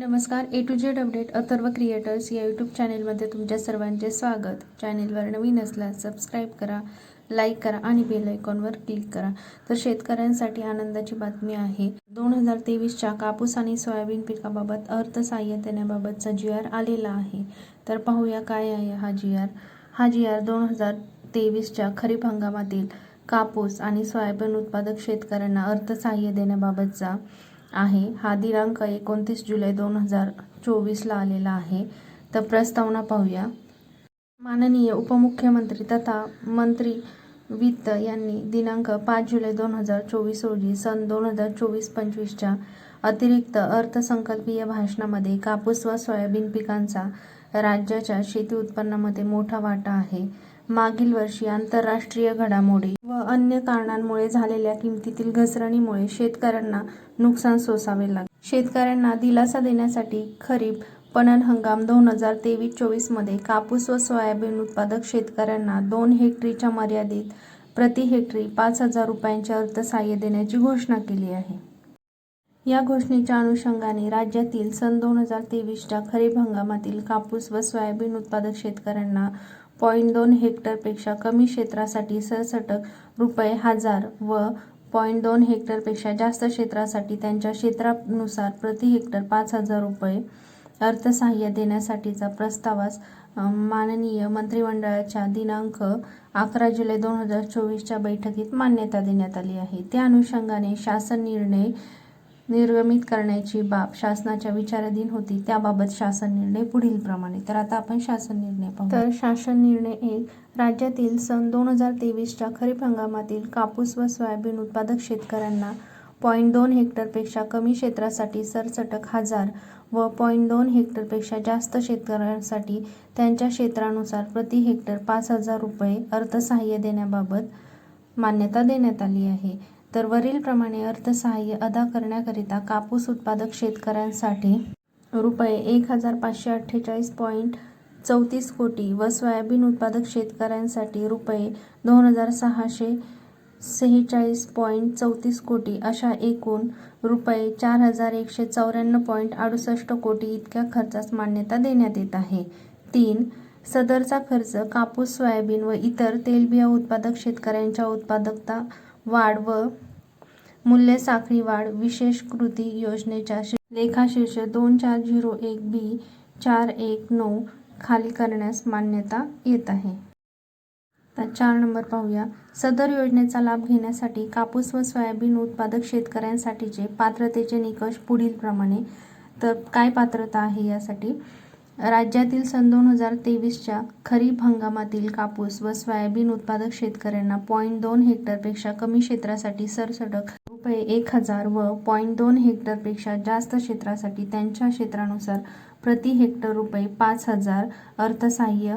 नमस्कार A to Z update Atharva creators या YouTube चॅनेलमध्ये तुमच्या सर्वांचे स्वागत. चॅनेलवर नवीन असल्यास सबस्क्राईब करा लाईक करा आणि बेल आयकॉनवर क्लिक करा. तर शेतकऱ्यांसाठी आनंदाची बातमी आहे. दोन हजार तेवीसच्या कापूस आणि सोयाबीन पिकाबाबत अर्थसहाय्य देण्याबाबतचा जी आर आलेला आहे. तर पाहूया काय आहे हा जी आर हा जी आर दोन हजार तेवीसच्या खरीप हंगामातील कापूस आणि सोयाबीन उत्पादक शेतकऱ्यांना अर्थसहाय्य देण्याबाबतचा आहे. हा दिनांक एकोणतीस जुलै दोन हजार चोवीसला आलेला आहे. तर प्रस्तावना पाहूया. माननीय उपमुख्यमंत्री तथा मंत्री वित्त यांनी दिनांक पाच जुलै दोन हजार चोवीस रोजी सन दोन हजार चोवीस पंचवीसच्या अतिरिक्त अर्थसंकल्पीय भाषणामध्ये कापूस व सोयाबीन पिकांचा राज्याच्या शेती उत्पन्नामध्ये मोठा वाटा आहे. मागील वर्षी आंतरराष्ट्रीय घडामोडी अन्य कारणांमुळे झालेल्या किमतीतील घसरणीमुळे शेतकऱ्यांना नुकसान सोसावे लागले. शेतकऱ्यांना दिलासा देण्यासाठी खरीप पणन हंगाम दोन हजार तेवीस चोवीसमध्ये कापूस व सोयाबीन उत्पादक शेतकऱ्यांना दोन हेक्टरीच्या मर्यादित प्रति हेक्टरी पाच हजार रुपयांचे अर्थसहाय्य देण्याची घोषणा केली आहे. या घोषणेच्या अनुषंगाने राज्यातील सन दोन हजार तेवीसच्या खरीप हंगामातील कापूस व सोयाबीन उत्पादक शेतकऱ्यांना पॉईंट दोन हेक्टरपेक्षा कमी क्षेत्रासाठी सरसकट रुपये हजार व पॉईंट दोन हेक्टरपेक्षा जास्त क्षेत्रासाठी त्यांच्या क्षेत्रानुसार प्रति हेक्टर पाच हजार रुपये अर्थसहाय्य देण्यासाठीचा प्रस्तावास माननीय मंत्रिमंडळाच्या दिनांक अकरा जुलै दोन हजार चोवीसच्या बैठकीत मान्यता देण्यात आली आहे. त्या अनुषंगाने शासन निर्णय निर्गमित करण्याची बाब शासनाच्या विचाराधीन होती त्याबाबत शासन निर्णय पुढील प्रमाणे. तर आता आपण शासन निर्णय पाहू तर शासन निर्णय एक राज्यातील सन दोन हजार तेवीसच्या खरीप हंगामातील कापूस व सोयाबीन उत्पादक शेतकऱ्यांना पॉईंट दोन हेक्टरपेक्षा कमी क्षेत्रासाठी सरसटक हजार व पॉईंट दोन हेक्टरपेक्षा जास्त शेतकऱ्यांसाठी त्यांच्या क्षेत्रानुसार प्रति हेक्टर पाच हजार रुपये अर्थसहाय्य देण्याबाबत मान्यता देण्यात आली आहे. तर वरीलप्रमाणे अर्थसहाय्य अदा करण्याकरिता कापूस उत्पादक शेतकऱ्यांसाठी रुपये एक हजार पाचशे अठ्ठेचाळीस पॉईंट चौतीस कोटी व सोयाबीन उत्पादक शेतकऱ्यांसाठी रुपये दोन हजार सहाशे सेहेचाळीस पॉईंट चौतीस कोटी अशा एकूण रुपये चार हजार एकशे चौऱ्याण्णव पॉईंट अडुसष्ट कोटी इतक्या खर्चास मान्यता देण्यात येत आहे. तीन सदरचा खर्च कापूस सोयाबीन व इतर तेलबिया उत्पादक शेतकऱ्यांच्या उत्पादकता वाढ व मूल्य साखळी वाढ विशेष कृती योजनेच्या लेखाशीर्ष दोन चार झिरो एक बी चार एक नऊ खाली करण्यास मान्यता येत आहे. चार नंबर पाहूया. सदर योजनेचा लाभ घेण्यासाठी कापूस व सोयाबीन उत्पादक शेतकऱ्यांसाठीचे पात्रतेचे निकष पुढील प्रमाणे तर काय पात्रता आहे यासाठी? राज्यातील सन दोन हजार तेवीसच्या खरीप हंगामातील कापूस व सोयाबीन उत्पादक शेतकऱ्यांना पॉईंट दोन हेक्टरपेक्षा कमी क्षेत्रासाठी सरसकट रुपये एक हजार व पॉईंट दोन हेक्टरपेक्षा जास्त क्षेत्रासाठी त्यांच्या क्षेत्रानुसार प्रति हेक्टर रुपये पाच हजार अर्थसहाय्य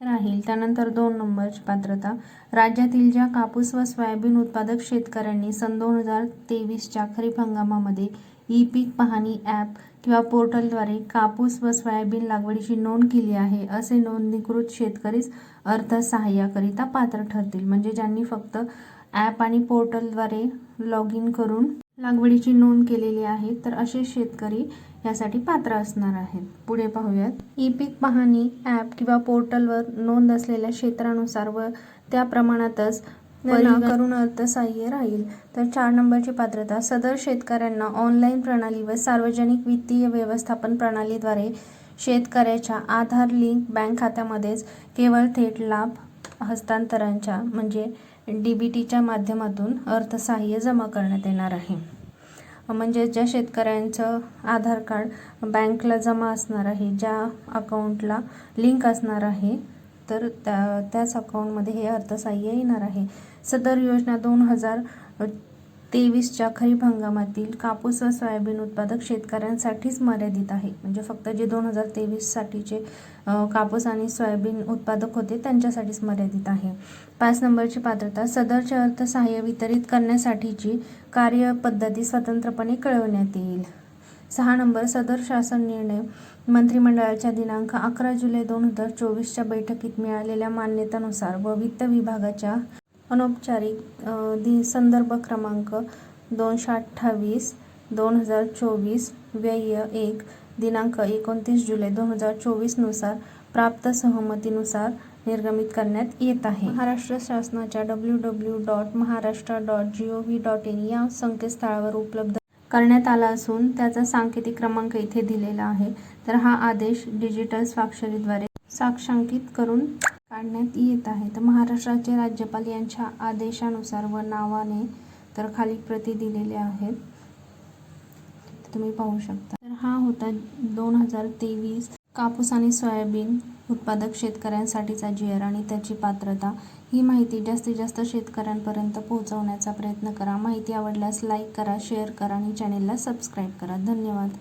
राहील. त्यानंतर दोन नंबरची पात्रता. राज्यातील ज्या कापूस व सोयाबीन उत्पादक शेतकऱ्यांनी सन दोन हजार तेवीसच्या खरीप हंगामामध्ये ई पीक पाहणी ॲप किंवा पोर्टलद्वारे कापूस व सोयाबीन लागवडीची नोंद केली आहे असे नोंदणीकृत शेतकरीच अर्थसहाय्याकरिता पात्र ठरतील. म्हणजे ज्यांनी फक्त ॲप आणि पोर्टलद्वारे लॉग इन करून लागवडीची नोंद केलेली आहे तर असे शेतकरी यासाठी पात्र असणार आहेत. पुढे पाहूयात. ई पीक पाहणी ॲप किंवा पोर्टलवर नोंद असलेल्या क्षेत्रानुसार व त्या प्रमाणातच करून अर्थसहाय्य राहील. तर चार नंबरची पात्रता. सदर शेतकऱ्यांना ऑनलाईन प्रणाली व सार्वजनिक वित्तीय व्यवस्थापन प्रणालीद्वारे शेतकऱ्याच्या आधार लिंक बँक खात्यामध्येच केवळ थेट लाभ हस्तांतरांच्या म्हणजे डी बी टीच्या माध्यमातून अर्थसहाय्य जमा करण्यात येणार आहे. म्हणजे ज्या शेतकऱ्यांचं आधार कार्ड बँकला जमा असणार आहे ज्या अकाउंटला लिंक असणार आहे तर त्या त्याच अकाउंटमध्ये हे अर्थसहाय्य येणार आहे. सदर योजना दोन हजार तेवीसच्या खरीप हंगामातील कापूस व सोयाबीन उत्पादक शेतकऱ्यांसाठीच मर्यादित आहे. म्हणजे फक्त जे दोन हजार तेवीससाठीचे कापूस आणि सोयाबीन उत्पादक होते त्यांच्यासाठीच मर्यादित आहे. पाच नंबरची पात्रता सदरचे अर्थसहाय्य वितरित करण्यासाठीची कार्यपद्धती स्वतंत्रपणे कळवण्यात येईल. सहा नंबर सदर शासन निर्णय. मंत्रिमंडळाच्या दिनांक अकरा जुलै दोन हजार चोवीसच्या बैठकीत मिळालेल्या मान्यतेनुसार व वित्त विभागाच्या अनौपचारिक दि संदर्भ क्रमांक दोनशे अठ्ठावीस दोन हजार चोवीस व्यय एक दिनांक एकोणतीस जुलै दोन हजार चोवीसनुसार प्राप्त सहमतीनुसार निर्गमित करण्यात येत आहे. महाराष्ट्र शासनाच्या W W dot Maharashtra dot G O V dot in या संकेतस्थळावर उपलब्ध करण्यात आला असून त्याचा सांकेतिक क्रमांक इथे दिलेला आहे. तर हा आदेश डिजिटल स्वाक्षरीद्वारे साक्षांकित करून काढण्यात येत आहे. तर महाराष्ट्राचे राज्यपाल यांच्या आदेशानुसार व नावाने तर खाली प्रती दिलेले आहेत. तुम्ही पाहू शकता. तर हा होता दोन हजार तेवीस कापूस आणि सोयाबीन उत्पादक शेतकऱ्यांसाठीचा जी आर आणि त्याची पात्रता ही माहिती जास्तीत जास्त शेतकऱ्यांपर्यंत पोहोचवण्याचा प्रयत्न करा. माहिती आवडल्यास लाईक करा शेअर करा आणि चॅनेलला सबस्क्राईब करा. धन्यवाद.